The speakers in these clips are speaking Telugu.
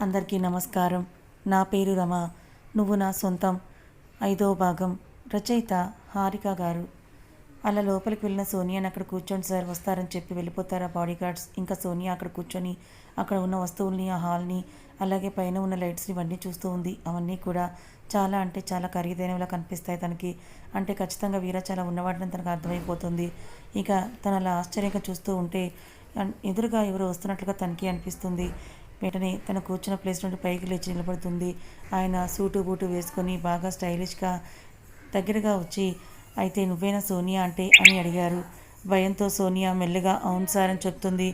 అందరికీ నమస్కారం. నా పేరు రమ. నువ్వు నా సొంతం. ఐదో భాగం. రచయిత హారిక గారు. అలా లోపలికి వెళ్ళిన సోనియాని అక్కడ కూర్చోండి సార్. వస్తారని చెప్పి వెళ్ళిపోతారు ఆ బాడీగార్డ్స్ ఇంకా సోనియా అక్కడ కూర్చొని అక్కడ ఉన్న వస్తువుల్ని ఆ హాల్ని అలాగే పైన ఉన్న లైట్స్ని ఇవన్నీ చూస్తూ ఉంది. అవన్నీ కూడా చాలా అంటే చాలా ఖరీదైనవిలా కనిపిస్తాయి తనకి. అంటే ఖచ్చితంగా వీర చాలా ఉన్నవాడని తనకు అర్థమైపోతుంది. ఇక తను అలా ఆశ్చర్యంగా చూస్తూ ఉంటే ఎదురుగా ఎవరు వస్తున్నట్లుగా తనకి అనిపిస్తుంది. వెంటనే తన కూర్చున్న ప్లేస్ నుండి పైకి లేచి నిలబడుతుంది. ఆయన సూటు బూటు వేసుకొని బాగా స్టైలిష్గా దగ్గరగా వచ్చి అయితే నువ్వేనా సోనియా అంటే? అని అడిగారు. భయంతో సోనియా మెల్లగా అవును సార్ అని చెప్తుంది.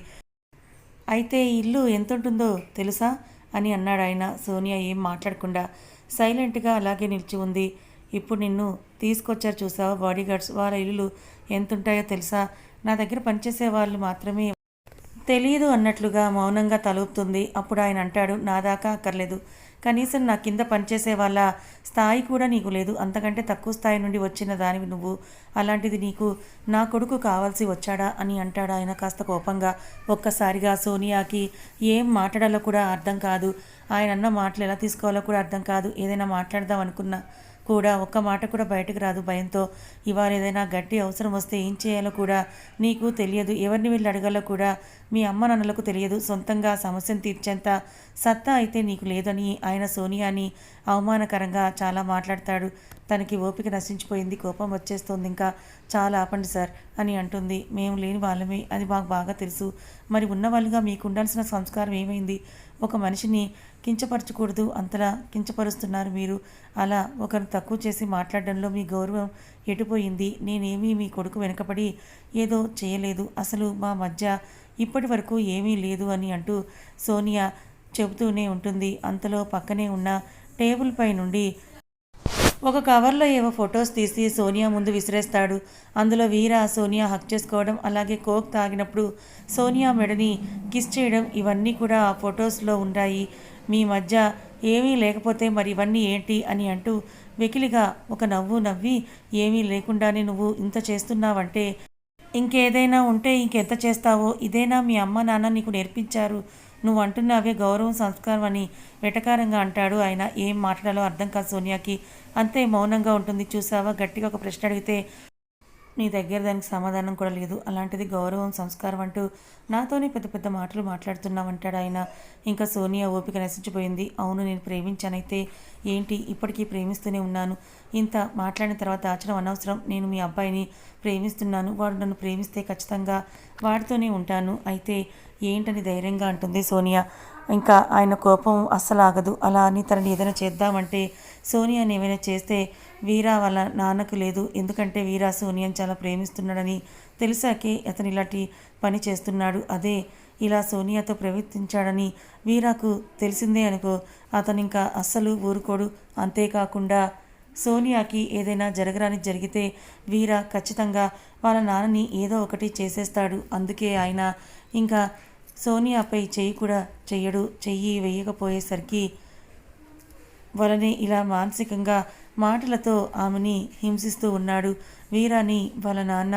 అయితే ఈ ఇల్లు ఎంత ఉంటుందో తెలుసా? అని అన్నాడు ఆయన. సోనియా ఏం మాట్లాడకుండా సైలెంట్గా అలాగే నిలిచి ఉంది. ఇప్పుడు నిన్ను తీసుకొచ్చారు చూసావా బాడీగార్డ్స్? వాళ్ళ ఇల్లులు ఎంత ఉంటాయో తెలుసా? నా దగ్గర పనిచేసే వాళ్ళు మాత్రమే తెలియదు అన్నట్లుగా మౌనంగా తలుపుతుంది. అప్పుడు ఆయన అంటాడు నా దాకా అక్కర్లేదు. కనీసం నా కింద పనిచేసే వాళ్ళ స్థాయి కూడా నీకు లేదు. అంతకంటే తక్కువ స్థాయి నుండి వచ్చిన దానివి నువ్వు. అలాంటిది నీకు నా కొడుకు కావాల్సి వచ్చాడా? అని అంటాడు ఆయన కాస్త కోపంగా. ఒక్కసారిగా సోనియాకి ఏం మాట్లాడాలో కూడా అర్థం కాదు. ఆయన అన్న మాటలు ఎలా తీసుకోవాలో కూడా అర్థం కాదు. ఏదైనా మాట్లాడదాం అనుకున్నా. కూడా ఒక్క మాట కూడా బయటకు రాదు భయంతో. ఇవాళ ఏదైనా గట్టి అవసరం వస్తే ఏం చేయాలో కూడా నీకు తెలియదు. ఎవరిని వెళ్ళి అడగాలో కూడా మీ అమ్మ నాన్నలకు తెలియదు. సొంతంగా సమస్యను తీర్చేంత సత్తా అయితే నీకు లేదని ఆయన సోనియాని అవమానకరంగా చాలా మాట్లాడతాడు. తనకి ఓపిక నశించిపోయింది. కోపం వచ్చేస్తుంది. ఇంకా చాలా ఆపండి సార్ అని అంటుంది. మేము లేని వాళ్ళమే. అది మాకు బాగా తెలుసు. మరి ఉన్నవాళ్ళుగా మీకు ఉండాల్సిన సంస్కారం ఏమైంది? ఒక మనిషిని కించపరచకూడదు. అంతలా కించపరుస్తున్నారు మీరు. అలా ఒకరు తక్కువ చేసి మాట్లాడడంలో మీ గౌరవం ఎటుపోయింది? నేనేమీ మీ కొడుకు వెనకపడి ఏదో చేయలేదు. అసలు మా మధ్య ఇప్పటి వరకు ఏమీ లేదు అని అంటూ సోనియా చెబుతూనే ఉంటుంది. అంతలో పక్కనే ఉన్న టేబుల్ పై నుండి ఒక కవర్లో ఏవో ఫొటోస్ తీసి సోనియా ముందు విసిరేస్తాడు. అందులో వీర సోనియా హక్ చేసుకోవడం అలాగే కోక్ తాగినప్పుడు సోనియా మెడని కిస్ చేయడం ఇవన్నీ కూడా ఆ ఫొటోస్లో ఉన్నాయి మీ మధ్య ఏమీ లేకపోతే మరి ఇవన్నీ ఏంటి అని అంటూ వెకిలిగా ఒక నవ్వు నవ్వి ఏమీ లేకుండానే నువ్వు ఇంత చేస్తున్నావంటే ఇంకేదైనా ఉంటే ఇంకెంత చేస్తావో ఇదేనా మీ అమ్మ నాన్న నీకు నేర్పించారు? నువ్వు అంటున్నావే గౌరవం సంస్కారం అని వెటకారంగా అంటాడు ఆయన. ఏం మాట్లాడాలో అర్థం కాదు సోనియాకి. అంతే మౌనంగా ఉంటుంది చూసావా? గట్టిగా ఒక ప్రశ్న అడిగితే నీ దగ్గర దానికి సమాధానం కూడా లేదు. అలాంటిది గౌరవం సంస్కారం అంటూ నాతోనే పెద్ద పెద్ద మాటలు మాట్లాడుతున్నామంటాడు ఆయన. ఇంకా సోనియా ఓపిక నశించిపోయింది. అవును నేను ప్రేమించానైతే ఏంటి? ఇప్పటికీ ప్రేమిస్తూనే ఉన్నాను. ఇంత మాట్లాడిన తర్వాత ఆచరణ అనవసరం. నేను మీ అబ్బాయిని ప్రేమిస్తున్నాను. వాడు నన్ను ప్రేమిస్తే ఖచ్చితంగా వాడితోనే ఉంటాను. అయితే ఏంటని ధైర్యంగా అంటుంది సోనియా. ఇంకా ఆయన కోపం అస్సలు ఆగదు అలా అని తనని ఏదైనా చేద్దామంటే సోనియాని ఏమైనా చేస్తే వీరా వాళ్ళ నాన్నకు లేదు. ఎందుకంటే వీరా సోనియాని చాలా ప్రేమిస్తున్నాడని తెలిసాకే అతను ఇలాంటి పని చేస్తున్నాడు. అదే ఇలా సోనియాతో ప్రవర్తించాడని వీరాకు తెలిసిందే అనుకో అతను ఇంకా అస్సలు ఊరుకోడు. అంతేకాకుండా సోనియాకి ఏదైనా జరగరాని జరిగితే వీరా ఖచ్చితంగా వాళ్ళ నాన్నని ఏదో ఒకటి చేసేస్తాడు. అందుకే ఆయన ఇంకా సోనియాపై చెయ్యి కూడా చెయ్యడు చెయ్యి వేయకపోయేసరికి వలనే ఇలా మానసికంగా మాటలతో ఆమెని హింసిస్తూ ఉన్నాడు. వీరాని వాళ్ళ నాన్న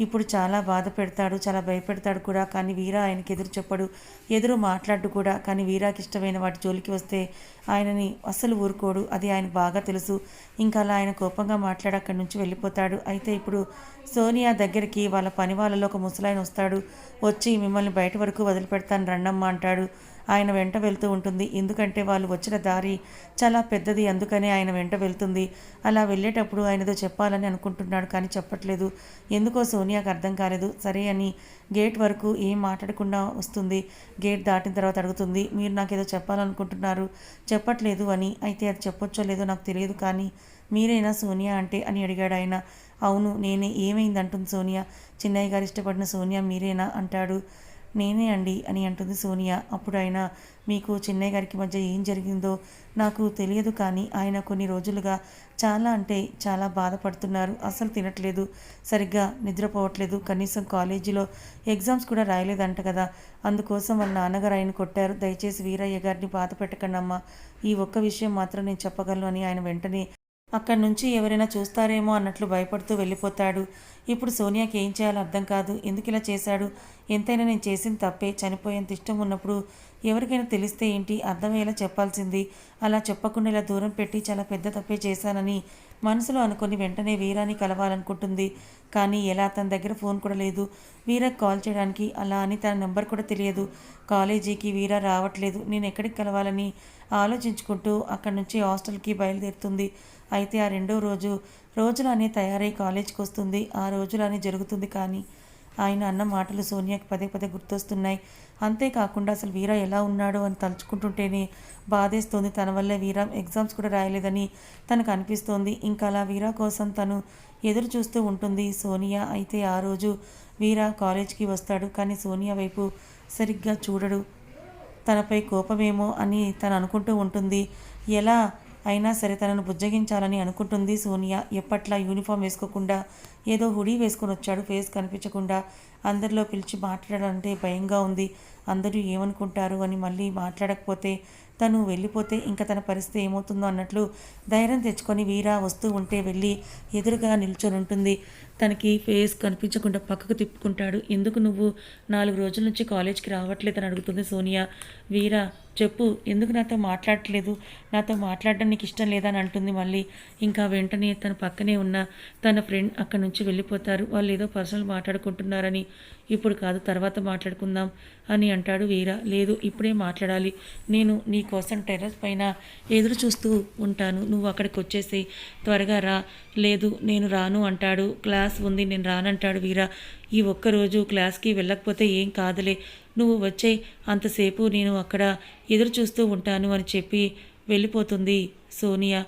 ఇప్పుడు చాలా బాధ పెడతాడు చాలా భయపెడతాడు కూడా. కానీ వీరా ఆయనకి ఎదురు చెప్పడు. ఎదురు మాట్లాడు కూడా. కానీ వీరాకి ఇష్టమైన వాటి జోలికి వస్తే ఆయనని అస్సలు ఊరుకోడు. అది ఆయన బాగా తెలుసు. ఇంకా అలా ఆయన కోపంగా మాట్లాడి అక్కడి నుంచి వెళ్ళిపోతాడు. అయితే ఇప్పుడు సోనియా దగ్గరికి వాళ్ళ పని వాళ్ళలో ఒక ముసలాయన వస్తాడు. వచ్చి మిమ్మల్ని బయట వరకు వదిలిపెడతాను రండమ్మ అంటాడు. ఆయన వెంట వెళ్తూ ఉంటుంది. ఎందుకంటే వాళ్ళు వచ్చిన దారి చాలా పెద్దది. అందుకనే ఆయన వెంట వెళ్తుంది. అలా వెళ్ళేటప్పుడు ఆయనతో చెప్పాలని అనుకుంటున్నాడు. కానీ చెప్పట్లేదు. ఎందుకో సోనియాకు అర్థం కాలేదు. సరే అని గేట్ వరకు ఏం మాట్లాడకుండా వస్తుంది. గేట్ దాటిన తర్వాత అడుగుతుంది మీరు నాకు ఏదో చెప్పాలనుకుంటున్నారు. చెప్పట్లేదు అని. అయితే అది చెప్పొచ్చో లేదో నాకు తెలియదు కానీ మీరైనా సోనియా అంటే? అని అడిగాడు ఆయన. అవును నేనే. ఏమైంది? అంటుంది సోనియా. చిన్నయ్య గారు ఇష్టపడిన సోనియా మీరేనా? అంటాడు. నేనే అండి అని అంటుంది సోనియా. అప్పుడు ఆయన మీకు చిన్నయ్య గారికి మధ్య ఏం జరిగిందో నాకు తెలియదు కానీ ఆయన కొన్ని రోజులుగా చాలా అంటే చాలా బాధపడుతున్నారు. అసలు తినట్లేదు. సరిగ్గా నిద్రపోవట్లేదు. కనీసం కాలేజీలో ఎగ్జామ్స్ కూడా రాయలేదంట కదా. అందుకోసం వాళ్ళ నాన్నగారు ఆయన కొట్టారు. దయచేసి వీరయ్య గారిని బాధ పెట్టకండి అమ్మా ఈ ఒక్క విషయం మాత్రం నేను చెప్పగలను అని ఆయన వెంటనే అక్కడి నుంచి ఎవరైనా చూస్తారేమో అన్నట్లు భయపడుతూ వెళ్ళిపోతాడు. ఇప్పుడు సోనియాకి ఏం చేయాలో అర్థం కాదు. ఎందుకు ఇలా చేశాడు? ఎంతైనా నేను చేసిన తప్పే. చనిపోయేంత ఇష్టం ఉన్నప్పుడు ఎవరికైనా తెలిస్తే ఏంటి? అర్థమయ్యేలా చెప్పాల్సింది. అలా చెప్పకుండా ఇలా దూరం పెట్టి చాలా పెద్ద తప్పే చేశానని మనసులో అనుకుని వెంటనే వీరాని కలవాలనుకుంటుంది. కానీ ఎలా తన దగ్గర ఫోన్ కూడా లేదు. వీరాకి కాల్ చేయడానికి అలా అని తన నెంబర్ కూడా తెలియదు. కాలేజీకి వీరా రావట్లేదు. నేను ఎక్కడికి కలవాలని ఆలోచించుకుంటూ అక్కడి నుంచి హాస్టల్కి బయలుదేరుతుంది. అయితే ఆ రెండో రోజు రోజులానే తయారై కాలేజీకి వస్తుంది. ఆ రోజులానే జరుగుతుంది కానీ ఆయన అన్న మాటలు సోనియాకి పదే పదే గుర్తొస్తున్నాయి. అంతేకాకుండా అసలు వీరా ఎలా ఉన్నాడు అని తలుచుకుంటుంటేనే బాధేస్తుంది. తన వల్ల వీరా ఎగ్జామ్స్ కూడా రాయలేదని తనకు అనిపిస్తోంది. ఇంకా అలా వీరా కోసం తను ఎదురు చూస్తూ ఉంటుంది సోనియా. అయితే ఆ రోజు వీరా కాలేజ్కి వస్తాడు కానీ సోనియా వైపు సరిగ్గా చూడడు. తనపై కోపమేమో అని తను అనుకుంటూ ఉంటుంది. ఎలా అయినా సరే తనను బుజ్జగించాలని అనుకుంటుంది సోనియా. ఎప్పట్లా యూనిఫామ్ వేసుకోకుండా ఏదో హుడీ వేసుకొని వచ్చాడు. ఫేస్ కనిపించకుండా అందరిలో పిలిచి మాట్లాడాలంటే భయంగా ఉంది. అందరూ ఏమనుకుంటారు అని మళ్ళీ మాట్లాడకపోతే తను వెళ్ళిపోతే ఇంకా తన పరిస్థితి ఏమవుతుందో అన్నట్లు ధైర్యం తెచ్చుకొని వీరా వస్తూ ఉంటే వెళ్ళి ఎదురుగా నిల్చొని ఉంటుంది తనకి ఫేస్ కనిపించకుండా పక్కకు తిప్పుకుంటాడు. ఎందుకు నువ్వు నాలుగు రోజుల నుంచి కాలేజ్కి రావట్లేదని అడుగుతుంది సోనియా. వీరా చెప్పు ఎందుకు నాతో మాట్లాడట్లేదు? నాతో మాట్లాడడం నీకు ఇష్టం లేదని అంటుంది మళ్ళీ. ఇంకా వెంటనే తన పక్కనే ఉన్న తన ఫ్రెండ్ అక్కడి నుంచి వెళ్ళిపోతారు. వాళ్ళు ఏదో పర్సనల్ మాట్లాడుకుంటున్నారని. ఇప్పుడు కాదు తర్వాత మాట్లాడుకుందాం అని అంటాడు వీరా. లేదు ఇప్పుడే మాట్లాడాలి. నేను నీ కోసం టెర్రస్ పైన ఎదురు చూస్తూ ఉంటాను. నువ్వు అక్కడికి వచ్చేసి త్వరగా రా. లేదు నేను రాను అంటాడు. క్లాస్ క్లాస్ ఉంది నేను రానంటాడు వీరా. ఈ ఒక్కరోజు క్లాస్కి వెళ్ళకపోతే ఏం కాదులే. నువ్వు వచ్చే అంతసేపు నేను అక్కడ ఎదురు చూస్తూ ఉంటాను అని చెప్పి వెళ్ళిపోతుంది సోనియా.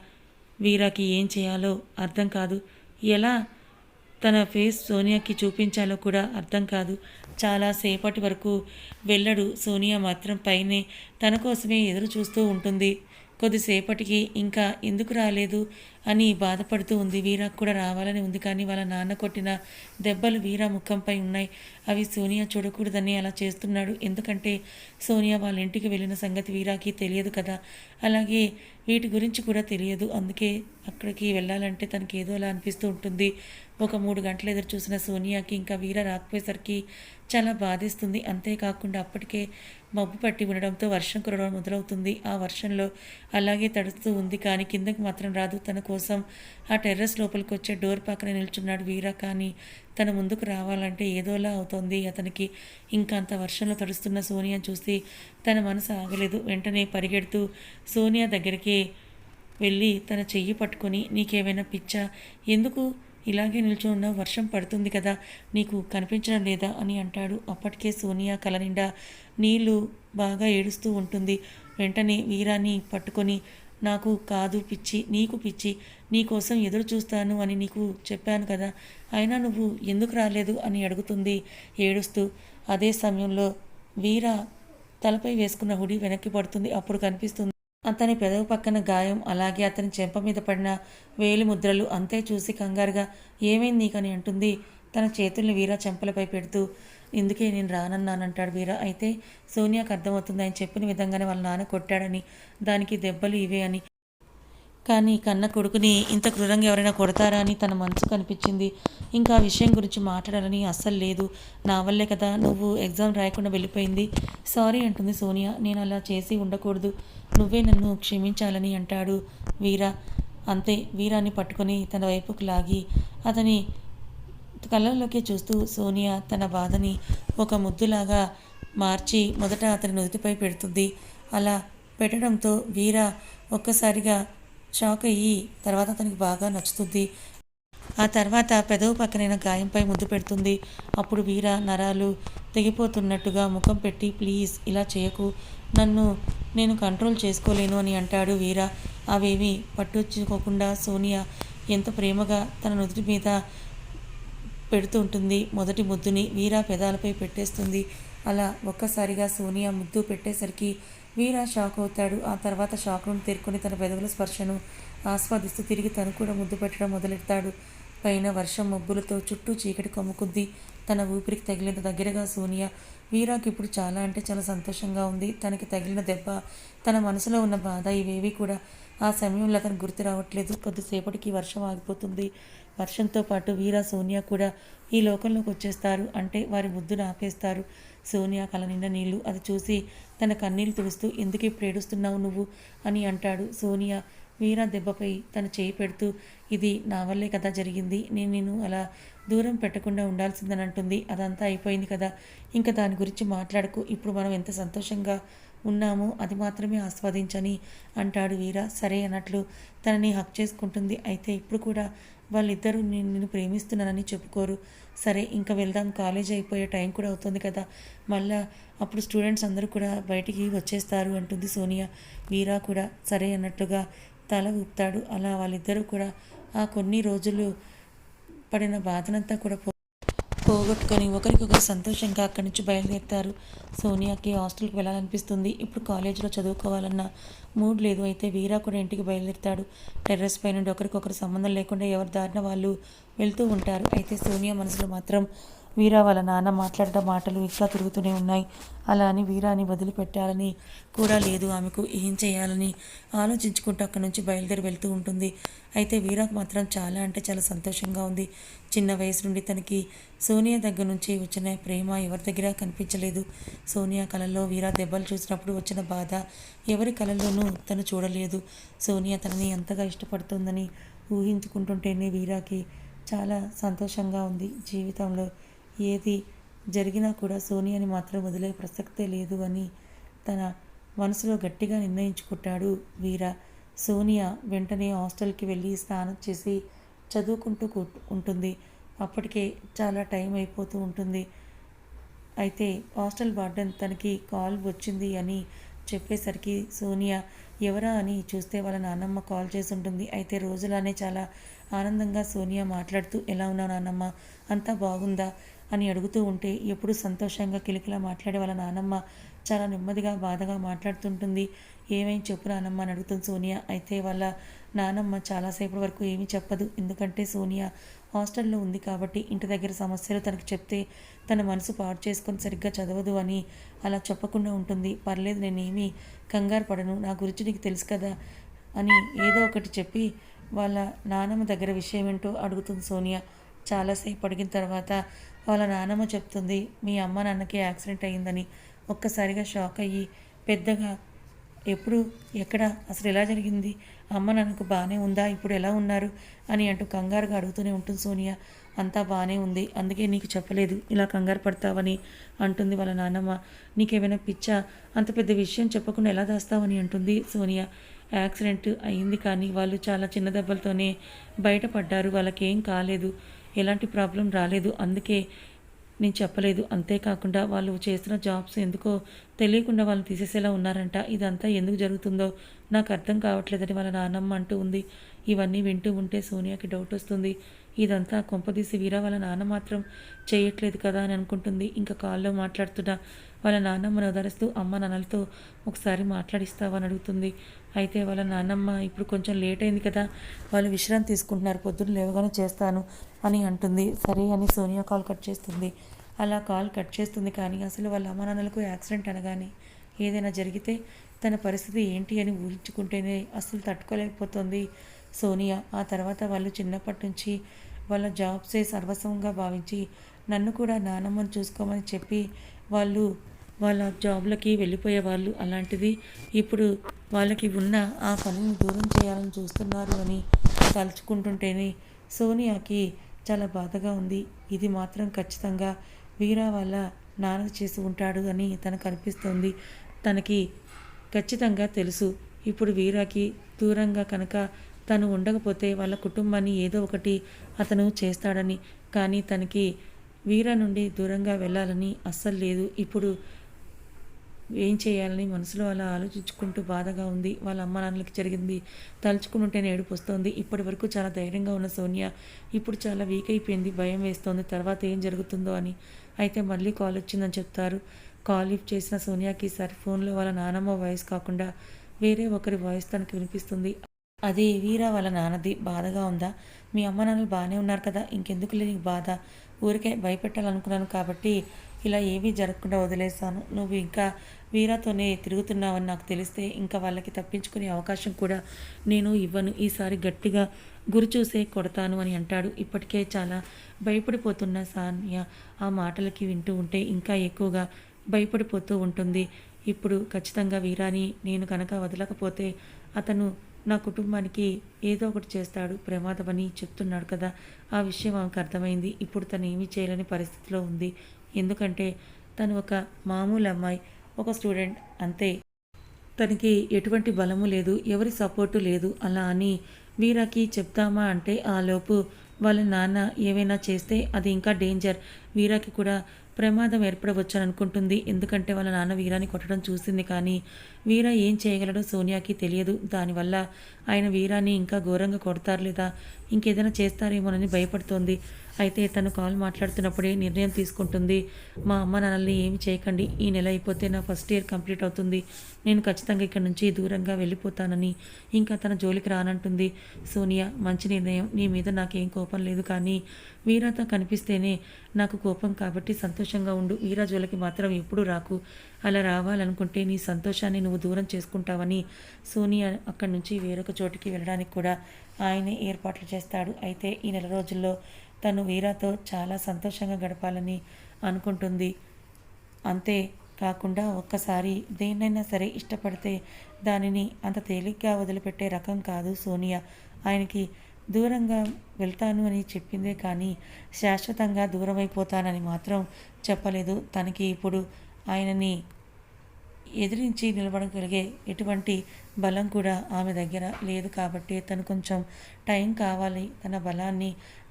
వీరాకి ఏం చేయాలో అర్థం కాదు. ఎలా తన ఫేస్ సోనియాకి చూపించాలో కూడా అర్థం కాదు. చాలా సేపటి వరకు వెళ్ళడు సోనియా మాత్రం. పైనే తన కోసమే ఎదురు చూస్తూ ఉంటుంది. కొద్దిసేపటికి ఇంకా ఎందుకు రాలేదు అని బాధపడుతూ ఉంది. వీరాకు కూడా రావాలని ఉంది కానీ వాళ్ళ నాన్న కొట్టిన దెబ్బలు వీరా ముఖంపై ఉన్నాయి. అవి సోనియా చూడకూడదని అలా చేస్తున్నాడు. ఎందుకంటే సోనియా వాళ్ళ ఇంటికి వెళ్ళిన సంగతి వీరాకి తెలియదు కదా. అలాగే వీటి గురించి కూడా తెలియదు. అందుకే అక్కడికి వెళ్ళాలంటే తనకి ఏదో అలా అనిపిస్తూ ఉంటుంది. ఒక మూడు గంటలు ఎదురు చూసిన సోనియాకి ఇంకా వీర రాకపోయేసరికి చాలా బాధేస్తుంది. అంతేకాకుండా అప్పటికే మబ్బు పట్టి ఉండడంతో వర్షం కురవడం మొదలవుతుంది. ఆ వర్షంలో అలాగే తడుస్తూ ఉంది కానీ కిందకి మాత్రం రాదు. తన కోసం ఆ టెర్రస్ లోపలికి వచ్చే డోర్ పక్కన నిల్చున్నాడు వీరా కానీ తన ముందుకు రావాలంటే ఏదోలా అవుతోంది. అతనికి ఇంకా అంత వర్షంలో తడుస్తున్న సోనియా చూసి తన మనసు ఆగలేదు. వెంటనే పరిగెడుతూ సోనియా దగ్గరికి వెళ్ళి తన చెయ్యి పట్టుకొని నీకేమైనా పిచ్చా? ఎందుకు ఇలాగే నిల్చో వర్షం పడుతుంది కదా నీకు కనిపించడం లేదా? అని అంటాడు. అప్పటికే సోనియా కల నిండా నీళ్ళు బాగా ఏడుస్తూ ఉంటుంది. వెంటనే వీరాన్ని పట్టుకొని నాకు కాదు పిచ్చి నీకు పిచ్చి నీకోసం ఎదురు చూస్తాను అని నీకు చెప్పాను కదా అయినా నువ్వు ఎందుకు రాలేదు? అని అడుగుతుంది ఏడుస్తూ. అదే సమయంలో వీర తలపై వేసుకున్న హుడి వెనక్కి పడుతుంది. అప్పుడు కనిపిస్తుంది అతని పెదవి పక్కన గాయం అలాగే అతని చెంప మీద పడిన వేలి ముద్రలు అంతే చూసి కంగారుగా ఏమైంది నీకని? అంటుంది. తన చేతుల్ని వీరా చెంపలపై పెడుతూ ఇందుకే నేను రానన్నానంటాడు వీరా. అయితే సోనియాకు అర్థమవుతుంది ఆయన చెప్పిన విధంగానే వాళ్ళ నాన్న కొట్టాడని దానికి దెబ్బలు ఇవే అని కానీ కన్న కొడుకుని ఇంత క్రూరంగా ఎవరైనా కొడతారా అని తన మనసు కనిపించింది. ఇంకా ఆ విషయం గురించి మాట్లాడాలని అస్సలు లేదు. నా వల్లే కదా నువ్వు ఎగ్జామ్ రాయకుండా వెళ్ళిపోయింది. సారీ అంటుంది సోనియా. నేను అలా చేసి ఉండకూడదు. నువ్వే నన్ను క్షమించాలని అంటాడు వీర. అంతే. వీరాన్ని పట్టుకొని తన వైపుకు లాగి అతని కళ్ళల్లోకి చూస్తూ సోనియా తన బాధని ఒక ముద్దులాగా మార్చి మొదట అతని నుదుటిపై పెడుతుంది. అలా పెట్టడంతో వీర ఒక్కసారిగా షాక్ అయ్యి తర్వాత అతనికి బాగా నచ్చుతుంది. ఆ తర్వాత పెదవు పక్కనైన గాయంపై ముద్దు పెడుతుంది. అప్పుడు వీర నరాలు తెగిపోతున్నట్టుగా ముఖం పెట్టి ప్లీజ్ ఇలా చేయకు. నన్ను నేను కంట్రోల్ చేసుకోలేను అని అంటాడు వీర. అవేమీ పట్టుకోకుండా సోనియా ఎంత ప్రేమగా తన నుదుటి మీద పెడుతూ ఉంటుంది మొదటి ముద్దుని. వీరా పెదాలపై పెట్టేస్తుంది. అలా ఒక్కసారిగా సోనియా ముద్దు పెట్టేసరికి వీరా షాక్ అవుతాడు. ఆ తర్వాత షాక్ నుండి తేరుకొని తన పెదవుల స్పర్శను ఆస్వాదిస్తూ తిరిగి తను కూడా ముద్దు పెట్టడం మొదలెడతాడు. పైన వర్షం మబ్బులతో చుట్టూ చీకటి కమ్ముకుద్ది తన ఊపిరికి తగిలినంత దగ్గరగా సోనియా వీరాకి ఇప్పుడు చాలా అంటే చాలా సంతోషంగా ఉంది. తనకి తగిలిన దెబ్బ తన మనసులో ఉన్న బాధ ఇవేవి కూడా ఆ సమయంలో అతను గుర్తు రావట్లేదు. కొద్దిసేపటికి వర్షం ఆగిపోతుంది. వర్షంతో పాటు వీరా సోనియా కూడా ఈ లోకంలోకి వచ్చేస్తారు. అంటే వారి ముద్దును ఆపేస్తారు. సోనియా కల నిండా నీళ్ళు అది చూసి తన కన్నీళ్ళు తుడుస్తూ ఎందుకు ఇప్పుడు ఏడుస్తున్నావు నువ్వు? అని అంటాడు సోనియా. వీరా దెబ్బపై తన చేయి పెడుతూ ఇది నా వల్లే కదా జరిగింది. నేను నేను అలా దూరం పెట్టకుండా ఉండాల్సిందని అంటుంది. అదంతా అయిపోయింది కదా. ఇంకా దాని గురించి మాట్లాడకు. ఇప్పుడు మనం ఎంత సంతోషంగా ఉన్నామో అది మాత్రమే ఆస్వాదించని అంటాడు వీర. సరే అన్నట్లు తనని హక్ చేసుకుంటుంది. అయితే ఇప్పుడు కూడా వాళ్ళిద్దరూ నేను నిన్ను ప్రేమిస్తున్నానని చెప్పుకోరు. సరే ఇంకా వెళ్దాం. కాలేజ్ అయిపోయే టైం కూడా అవుతుంది కదా. మళ్ళా అప్పుడు స్టూడెంట్స్ అందరూ కూడా బయటికి వచ్చేస్తారు అంటుంది సోనియా. వీరా కూడా సరే అన్నట్లుగా తల ఊపుతాడు. అలా వాళ్ళిద్దరూ కూడా ఆ కొన్ని రోజులు పడిన బాధనంతా కూడా పో పోగొట్టుకొని ఒకరికొకరు సంతోషంగా అక్కడి నుంచి బయలుదేరుతారు. సోనియాకి హాస్టల్కి వెళ్ళాలనిపిస్తుంది. ఇప్పుడు కాలేజీలో చదువుకోవాలన్న మూడ్ లేదు. అయితే వీరా కూడా ఇంటికి బయలుదేరుతాడు. టెర్రస్ పై నుండి ఒకరికొకరు సంబంధం లేకుండా ఎవరి దారిన వాళ్ళు వెళ్తూ ఉంటారు. అయితే సోనియా మనసులో మాత్రం వీరా వాళ్ళ నాన్న మాట్లాడిన మాటలు ఇంకా తిరుగుతూనే ఉన్నాయి. అలా అని వీరాని వదిలిపెట్టాలని కూడా లేదు ఆమెకు. ఏం చేయాలని ఆలోచించుకుంటూ అక్కడి నుంచి బయలుదేరి వెళ్తూ ఉంటుంది. అయితే వీరాకు మాత్రం చాలా అంటే చాలా సంతోషంగా ఉంది. చిన్న వయసు నుండి తనకి సోనియా దగ్గర నుంచి వచ్చిన ప్రేమ ఎవరి దగ్గర కనిపించలేదు. సోనియా కళలో వీరా దెబ్బలు చూసినప్పుడు వచ్చిన బాధ ఎవరి కళల్లోనూ తను చూడలేదు. సోనియా తనని ఎంతగా ఇష్టపడుతుందని ఊహించుకుంటుంటేనే వీరాకి చాలా సంతోషంగా ఉంది జీవితంలో. ఏది జరిగినా కూడా సోనియాని మాత్రం వదిలే ప్రసక్తే లేదు అని తన మనసులో గట్టిగా నిర్ణయించుకుంటాడు వీర. సోనియా వెంటనే హాస్టల్కి వెళ్ళి స్నానం చేసి చదువుకుంటూ ఉంటుంది. అప్పటికే చాలా టైం అయిపోతూ ఉంటుంది. అయితే హాస్టల్ వార్డెన్ తనకి కాల్ వచ్చింది అని చెప్పేసరికి సోనియా ఎవరా అని చూస్తే వాళ్ళ నాన్నమ్మ కాల్ చేసి ఉంటుంది. అయితే రోజులానే చాలా ఆనందంగా సోనియా మాట్లాడుతూ ఎలా ఉన్నావు నాన్నమ్మ? అంతా బాగుందా? అని అడుగుతూ ఉంటే ఎప్పుడు సంతోషంగా కిలికిలా మాట్లాడే వాళ్ళ నాన్నమ్మ చాలా నెమ్మదిగా బాధగా మాట్లాడుతుంటుంది. ఏమేం చెప్పు నాన్నమ్మ అని అడుగుతుంది సోనియా. అయితే వాళ్ళ నానమ్మ చాలాసేపటి వరకు ఏమీ చెప్పదు. ఎందుకంటే సోనియా హాస్టల్లో ఉంది కాబట్టి ఇంటి దగ్గర సమస్యలు తనకు చెప్తే తన మనసు పాడు చేసుకొని సరిగ్గా చదవదు అని అలా చెప్పకుండా ఉంటుంది. పర్లేదు నేనేమీ కంగారు పడను. నా గురించి నీకు తెలుసు కదా అని ఏదో ఒకటి చెప్పి వాళ్ళ నానమ్మ దగ్గర విషయం ఏంటో అడుగుతుంది సోనియా. చాలాసేపు అడిగిన తర్వాత వాళ్ళ నానమ్మ చెప్తుంది మీ అమ్మ నాన్నకి యాక్సిడెంట్ అయ్యిందని. ఒక్కసారిగా షాక్ అయ్యి పెద్దగా ఎప్పుడు ఎక్కడ అసలు ఎలా జరిగింది? అమ్మ నాన్నకు బాగానే ఉందా? ఇప్పుడు ఎలా ఉన్నారు? అని అంటూ కంగారుగా అడుగుతూనే ఉంటుంది సోనియా. అంతా బాగానే ఉంది అందుకే నీకు చెప్పలేదు ఇలా కంగారు పడతావని అంటుంది వాళ్ళ నాన్నమ్మ. నీకేమైనా పిచ్చా? అంత పెద్ద విషయం చెప్పకుండా ఎలా దాస్తావని అంటుంది సోనియా. యాక్సిడెంట్ అయింది కానీ వాళ్ళు చాలా చిన్న దెబ్బలతోనే బయటపడ్డారు వాళ్ళకేం కాలేదు. ఎలాంటి ప్రాబ్లం రాలేదు. అందుకే నేను చెప్పలేదు. అంతేకాకుండా వాళ్ళు చేస్తున్న జాబ్స్ ఎందుకో తెలియకుండా వాళ్ళని తీసేసేలా ఉన్నారంట. ఇదంతా ఎందుకు జరుగుతుందో నాకు అర్థం కావట్లేదని వాళ్ళ నాన్నమ్మ అంటూ ఉంది. ఇవన్నీ వింటూ ఉంటే సోనియాకి డౌట్ వస్తుంది. ఇదంతా కొంపదీసి వీరా వాళ్ళ నాన్న మాత్రం చేయట్లేదు కదా అని అనుకుంటుంది. ఇంకా కాల్లో మాట్లాడుతున్న వాళ్ళ నాన్నమ్మను ఉదరిస్తూ అమ్మ నాన్నలతో ఒకసారి మాట్లాడిస్తావని అడుగుతుంది. అయితే వాళ్ళ నాన్నమ్మ ఇప్పుడు కొంచెం లేట్ అయింది కదా వాళ్ళు విశ్రాంతి తీసుకుంటున్నారు పొద్దున్న లేవగానే చేస్తాను అని అంటుంది. సరే అని సోనియా కాల్ కట్ చేస్తుంది. అలా కాల్ కట్ చేస్తుంది కానీ అసలు వాళ్ళ అమ్మ నాన్నలకు యాక్సిడెంట్ అనగానే ఏదైనా జరిగితే తన పరిస్థితి ఏంటి అని ఊహించుకుంటేనే అసలు తట్టుకోలేకపోతుంది సోనియా. ఆ తర్వాత వాళ్ళు చిన్నప్పటి నుంచి వాళ్ళ జాబ్సే సర్వస్వంగా భావించి నన్ను కూడా నానమ్మని చూసుకోమని చెప్పి వాళ్ళు వాళ్ళ జాబ్లకి వెళ్ళిపోయేవాళ్ళు. అలాంటిది ఇప్పుడు వాళ్ళకి ఉన్న ఆ పనిని దూరం చేయాలని చూస్తున్నారు అని తలుచుకుంటుంటేనే సోనియాకి చాలా బాధగా ఉంది. ఇది మాత్రం ఖచ్చితంగా వీరా వాళ్ళ నాన్న చేసి ఉంటాడు అని తనకు అనిపిస్తుంది. తనకి ఖచ్చితంగా తెలుసు. ఇప్పుడు వీరాకి దూరంగా కనుక తను ఉండకపోతే వాళ్ళ కుటుంబాన్ని ఏదో ఒకటి అతను చేస్తాడని. కానీ తనకి వీరా నుండి దూరంగా వెళ్ళాలని అస్సలు లేదు. ఇప్పుడు ఏం చేయాలని మనసులో అలా ఆలోచించుకుంటూ బాధగా ఉంది. వాళ్ళ అమ్మ నాన్నలకి జరిగింది. తలుచుకుంటుంటేనే ఏడుపు వస్తుంది. ఇప్పటి వరకు చాలా ధైర్యంగా ఉన్న సోనియా ఇప్పుడు చాలా వీక్ అయిపోయింది. భయం వేస్తోంది. తర్వాత ఏం జరుగుతుందో అని అయితే మళ్ళీ కాల్ వచ్చిందని చెప్తారు. కాల్ లిఫ్ట్ చేసిన సోనియాకి ఈసారి ఫోన్లో వాళ్ళ నానమ్మ వాయిస్ కాకుండా వేరే ఒకరి వాయిస్ తనకి వినిపిస్తుంది. అది వీరా వాళ్ళ నాన్నది. బాధగా ఉందా? మీ అమ్మ నాన్నలు బాగానే ఉన్నారు కదా. ఇంకెందుకు లేని బాధ. ఊరికే భయపెట్టాలనుకున్నాను కాబట్టి ఇలా ఏమీ జరగకుండా వదిలేస్తాను నువ్వు ఇంకా వీరాతోనే తిరుగుతున్నావని నాకు తెలిస్తే ఇంకా వాళ్ళకి తప్పించుకునే అవకాశం కూడా నేను ఇవ్వను. ఈసారి గట్టిగా గురి చూసే కొడతాను అని అంటాడు. ఇప్పటికే చాలా భయపడిపోతున్న సాన్య. ఆ మాటలకి వింటూ ఉంటే ఇంకా ఎక్కువగా భయపడిపోతూ ఉంటుంది. ఇప్పుడు ఖచ్చితంగా వీరాని నేను కనుక వదలకపోతే అతను నా కుటుంబానికి ఏదో ఒకటి చేస్తాడు ప్రమాదమని చెప్తున్నాడు కదా. ఆ విషయం ఆమెకు అర్థమైంది. ఇప్పుడు తను ఏమీ చేయలేని పరిస్థితిలో ఉంది. ఎందుకంటే తను ఒక మామూలు అమ్మాయి. ఒక స్టూడెంట్ అంతే. తనకి ఎటువంటి బలము లేదు ఎవరి సపోర్టు లేదు అలా అని వీరాకి చెప్తామా అంటే ఆ లోపు వాళ్ళ నాన్న ఏవైనా చేస్తే అది ఇంకా డేంజర్ వీరాకి కూడా ప్రమాదం ఏర్పడవచ్చని అనుకుంటుంది. ఎందుకంటే వాళ్ళ నాన్న వీరాని కొట్టడం చూసింది కానీ వీర ఏం చేయగలడో సోనియాకి తెలియదు. దానివల్ల ఆయన వీరాని ఇంకా ఘోరంగా కొడతారు లేదా ఇంకేదైనా చేస్తారేమోనని భయపడుతోంది. అయితే తను కాల్ మాట్లాడుతున్నప్పుడే నిర్ణయం తీసుకుంటుంది. మా అమ్మ నాన్నల్ని ఏమి చేయకండి. ఈ నెల అయిపోతే నా ఫస్ట్ ఇయర్ కంప్లీట్ అవుతుంది. నేను ఖచ్చితంగా ఇక్కడ నుంచి దూరంగా వెళ్ళిపోతానని ఇంకా తన జోలికి రానంటుంది. సోనియా మంచి నిర్ణయం. నీ మీద నాకేం కోపం లేదు కానీ వీరాతో కనిపిస్తేనే నాకు కోపం కాబట్టి సంతోషంగా ఉండు. వీరా జోలికి మాత్రం ఎప్పుడు రాకు. అలా రావాలనుకుంటే నీ సంతోషాన్ని నువ్వు దూరం చేసుకుంటావని సోనియా అక్కడి నుంచి వేరొక చోటికి వెళ్ళడానికి కూడా ఆయనే ఏర్పాట్లు చేస్తాడు. అయితే ఈ నెల రోజుల్లో తను వీరాతో చాలా సంతోషంగా గడపాలని అనుకుంటుంది. అంతే కాకుండా ఒక్కసారి దేన్నైనా సరే ఇష్టపడితే దానిని అంత తేలిగ్గా వదిలిపెట్టే రకం కాదు సోనియా. ఆయనకి దూరంగా వెళ్తాను అని చెప్పిందే కానీ శాశ్వతంగా దూరమైపోతానని మాత్రం చెప్పలేదు. తనకి ఇప్పుడు ఆయనని ఎదిరించి నిలబడగలిగే ఎటువంటి బలం కూడా ఆమె దగ్గర లేదు కాబట్టి తను కొంచెం టైం కావాలి. తన బలాన్ని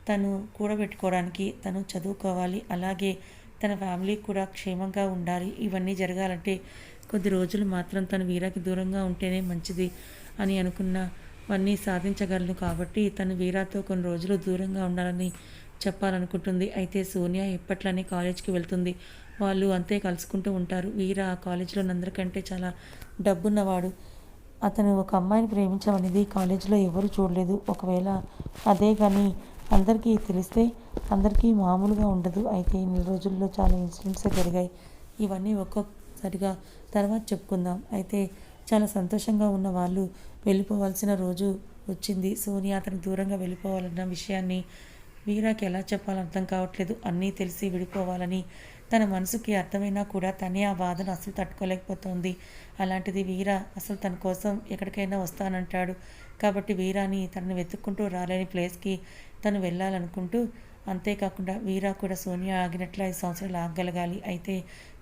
తను కూడబెట్టుకోవడానికి తను చదువుకోవాలి. అలాగే తన ఫ్యామిలీ కూడా క్షేమంగా ఉండాలి. ఇవన్నీ జరగాలంటే కొద్ది రోజులు మాత్రం తను వీరాకి దూరంగా ఉంటేనే మంచిది అని అనుకున్నవన్నీ సాధించగలను కాబట్టి తను వీరాతో కొన్ని రోజులు దూరంగా ఉండాలని చెప్పాలనుకుంటుంది. అయితే సోనియా ఎప్పట్లనే కాలేజ్కి వెళ్తుంది. వాళ్ళు అంతే కలుసుకుంటూ ఉంటారు. వీర ఆ కాలేజీలో అందరికంటే చాలా డబ్బున్నవాడు. అతను ఒక అమ్మాయిని ప్రేమించడం అనేది కాలేజీలో ఎవరు చూడలేదు. ఒకవేళ అదే కానీ అందరికీ తెలిస్తే అందరికీ మామూలుగా ఉండదు. అయితే ఇన్ని రోజుల్లో చాలా ఇన్సిడెంట్స్ జరిగాయి. ఇవన్నీ ఒక్కొక్కసారిగా తర్వాత చెప్పుకుందాం. అయితే చాలా సంతోషంగా ఉన్న వాళ్ళు వెళ్ళిపోవాల్సిన రోజు వచ్చింది. సోనియా అతను దూరంగా వెళ్ళిపోవాలన్న విషయాన్ని వీరాకి ఎలా చెప్పాలో అర్థం కావట్లేదు. అన్నీ తెలిసి విడిపోవాలని తన మనసుకి అర్థమైనా కూడా తనే ఆ బాధను అసలు తట్టుకోలేకపోతుంది. అలాంటిది వీర అసలు తన కోసం ఎక్కడికైనా వస్తానంటాడు. కాబట్టి వీరాని తనని వెతుక్కుంటూ రాలేని ప్లేస్కి తను వెళ్ళాలనుకుంటూ అంతేకాకుండా వీరా కూడా సోనియా ఆగినట్లు ఐదు సంవత్సరాలు ఆగగలగాలి. అయితే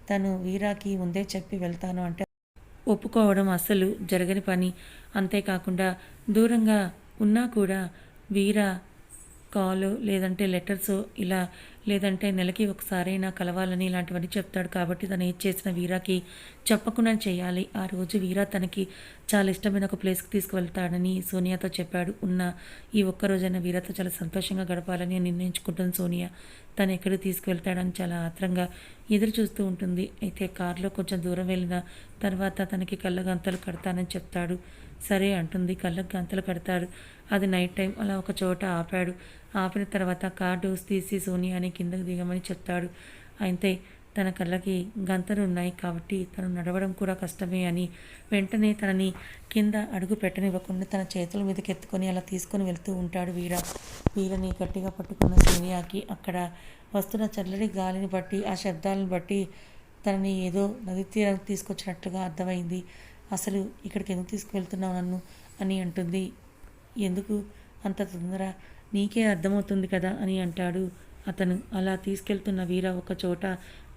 తను వీరాకి ముందే చెప్పి వెళ్తాను అంటే ఒప్పుకోవడం అస్సలు జరగని పని. అంతేకాకుండా దూరంగా ఉన్నా కూడా వీరా కాల్ లేదంటే లెటర్స్ ఇలా లేదంటే నెలకి ఒకసారైనా కలవాలని ఇలాంటివన్నీ చెప్తాడు కాబట్టి తను ఏది చేసిన వీరాకి చెప్పకుండా చేయాలి. ఆ రోజు వీరా తనకి చాలా ఇష్టమైన ఒక ప్లేస్కి తీసుకువెళ్తాడని సోనియాతో చెప్పాడు. ఉన్న ఈ ఒక్క రోజైనా వీరాతో చాలా సంతోషంగా గడపాలని నిర్ణయించుకుంటుంది సోనియా. తను ఎక్కడికి తీసుకువెళ్తాడని చాలా ఆత్రంగా ఎదురు చూస్తూ ఉంటుంది. అయితే కారులో కొంచెం దూరం వెళ్ళిన తర్వాత తనకి కళ్ళ గంతలు కడతానని చెప్తాడు. సరే అంటుంది. కళ్ళకు గంతలు కడతాడు. అది నైట్ టైం. అలా ఒక చోట ఆపాడు. ఆపిన తర్వాత కార్డు తీసి సోనియాని కిందకు దిగమని చెప్తాడు. అయితే తన కళ్ళకి గంతలు ఉన్నాయి కాబట్టి తను నడవడం కూడా కష్టమే అని వెంటనే తనని కింద అడుగు పెట్టనివ్వకుండా తన చేతుల మీదకి ఎత్తుకొని అలా తీసుకొని వెళ్తూ ఉంటాడు వీర. వీరని గట్టిగా పట్టుకున్న సోనియాకి అక్కడ వస్తున్న చల్లటి గాలిని బట్టి ఆ శబ్దాలను బట్టి తనని ఏదో నది తీరానికి తీసుకొచ్చినట్టుగా అర్థమైంది. అసలు ఇక్కడికి ఎందుకు తీసుకువెళ్తున్నావు నన్ను? అని అంటుంది. ఎందుకు? అంత తొందర నీకే అర్థమవుతుంది కదా అని అంటాడు. అతను అలా తీసుకెళ్తున్న వీర ఒక చోట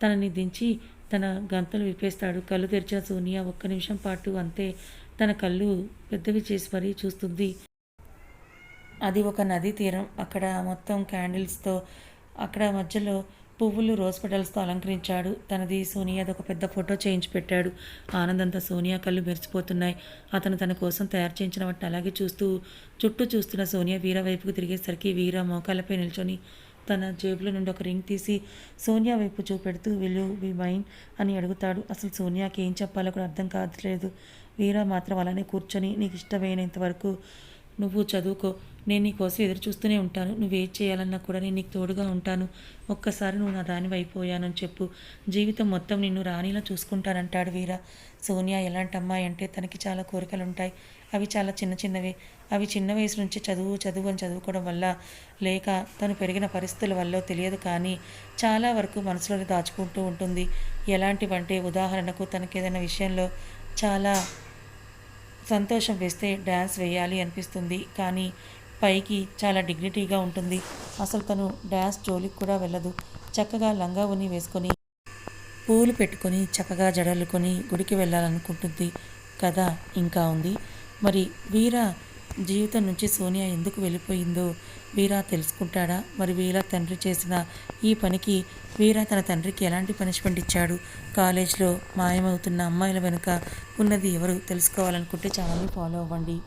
తనని దించి తన గంతలు విప్పేస్తాడు. కళ్ళు తెరిచిన సోనియా ఒక్క నిమిషం పాటు అంతే తన కళ్ళు పెద్దవి చేసి మరీ చూస్తుంది. అది ఒక నదీ తీరం. అక్కడ మొత్తం క్యాండిల్స్తో అక్కడ మధ్యలో పువ్వులు రోజ్ పెటల్స్తో అలంకరించాడు. తనది సోనియాది ఒక పెద్ద ఫోటో చేయించి పెట్టాడు. ఆనందంతో సోనియా కళ్ళు మెరిసిపోతున్నాయి. అతను తన కోసం తయారు చేయించిన వాటిని అలాగే చూస్తూ చుట్టూ చూస్తున్న సోనియా వీర వైపుకు తిరిగేసరికి వీర మోకాలపై నిల్చొని తన జేబులో నుండి ఒక రింగ్ తీసి సోనియా వైపు చూపెడుతూ విలు వి మైన్ అని అడుగుతాడు. అసలు సోనియాకి ఏం చెప్పాలో కూడా అర్థం కావట్లేదు. వీర మాత్రం అలానే కూర్చొని నీకు ఇష్టమైనంత వరకు నువ్వు చదువుకో. నేను నీ కోసం ఎదురు చూస్తూనే ఉంటాను. నువ్వేం చేయాలన్నా కూడా నేను నీకు తోడుగా ఉంటాను. ఒక్కసారి నువ్వు నా రాణి అయిపోయానని చెప్పు. జీవితం మొత్తం నిన్ను రాణిలా చూసుకుంటానంటాడు వీర. సోనియా ఎలాంటి అమ్మాయి అంటే తనకి చాలా కోరికలు ఉంటాయి అవి చాలా చిన్న చిన్నవి. అవి చిన్న వయసు నుంచి చదువు చదువు అని చదువుకోవడం వల్ల లేక తను పెరిగిన పరిస్థితుల వల్ల తెలియదు కానీ చాలా వరకు మనసులోనే దాచుకుంటూ ఉంటుంది. ఎలాంటివంటే ఉదాహరణకు తనకి ఏదైనా విషయంలో చాలా సంతోషం వేస్తే డ్యాన్స్ వేయాలి అనిపిస్తుంది. కానీ పైకి చాలా డిగ్నిటీగా ఉంటుంది. అసలు తను డ్యాన్స్ జోలికి కూడా వెళ్ళదు. చక్కగా లంగా ఉని వేసుకొని పూలు పెట్టుకొని చక్కగా జడలుకొని గుడికి వెళ్ళాలనుకుంటుంది. కథ ఇంకా ఉంది. మరి వీర జీవితం నుంచి సోనియా ఎందుకు వెళ్ళిపోయిందో వీరా తెలుసుకుంటాడా? మరి వీరా తండ్రి చేసిన ఈ పనికి వీరా తన తండ్రికి ఎలాంటి పనిష్మెంట్ ఇచ్చాడు? కాలేజ్లో మాయమవుతున్న అమ్మాయిల వెనుక ఉన్నది ఎవరు? తెలుసుకోవాలనుకుంటే ఛానల్ని ఫాలో అవ్వండి.